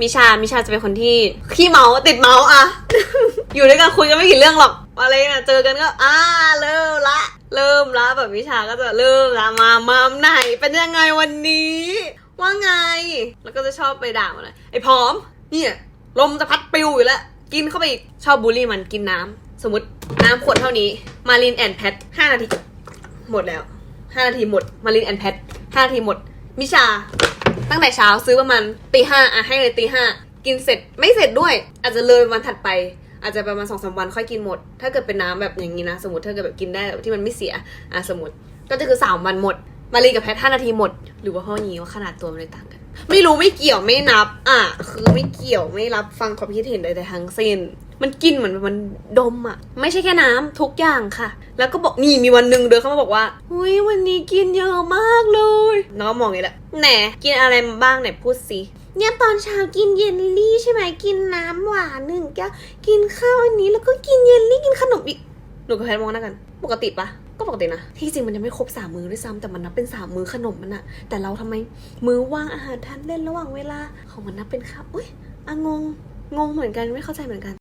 มิชา มิชาจะเป็นคนที่ขี้เมาติดเมาอะอยู่ด้วยกันคุยกันไม่กี่เรื่องหรอก อะไรนะเจอกันก็อ่าเริ่มละ เริ่มละแบบมิชาก็จะเริ่มละมามาไหนเป็นยังไงวันนี้ ว่าไง แล้วก็จะชอบไปด่ามันเลยไอ้พร้อม เนี่ยลมจะพัดปลิวอยู่แล้ว กินเข้าไปอีกชอบบูลลี่มันกินน้ำสมมติน้ำขวดเท่านี้ มารินแอนแพทห้านาที หมดแล้วห้านาทีหมด มารินแอนแพทห้านาทีหมด มิชา ตั้งแต่เช้าซื้อประมาณตีห้าอะให้เลยตีห้ากินเสร็จไม่เสร็จด้วย อาจจะเลยวันถัดไป อาจจะประมาณสองสามวันค่อยกินหมด ถ้าเกิดเป็นน้ำแบบอย่างนี้นะ สมมติถ้าเกิดแบบกินได้ที่มันไม่เสียอะสมมติก็จะคือสามวันหมด มารีกับแพทห้านาทีหมด หรือว่าห้อนี้ว่าขนาดตัวมันเลยต่างกัน ไม่รู้ไม่เกี่ยวไม่นับ อะคือไม่เกี่ยวไม่รับฟังความคิดเห็นใดๆทั้งสิ้นมันกินเหมือนมันดมอะ ไม่ใช่แค่น้ำทุกอย่างค่ะ แล้วก็บอกนี่มีวันหนึ่งเดินเข้ามาบอกว่าอุ้ยวันนี้กินเยอะมากเลย น้องก็มองอย่างนี้แหละแหนกินอะไรมาบ้างไหนพูดสิเนี่ยตอนเช้ากินเยลลี่ใช่ไหมกินน้ำหวานหนึ่งแก้วกินข้าวอันนี้แล้วก็กินเยลลี่กินขนมอีกหนูกับแพทมองหน้ากัน ปกติปะก็ปกตินะ ที่จริงมันยังไม่ครบสามมื้อด้วยซ้ำแต่มันนับเป็นสามมื้อขนมมันอะแต่เราทำไมมื้อว่างอาหารทานเล่นระหว่างเวลาของมันนับเป็นข้าวอุ้ยอะงงงงเหมือนกันไม่เข้าใจเหมือนกัน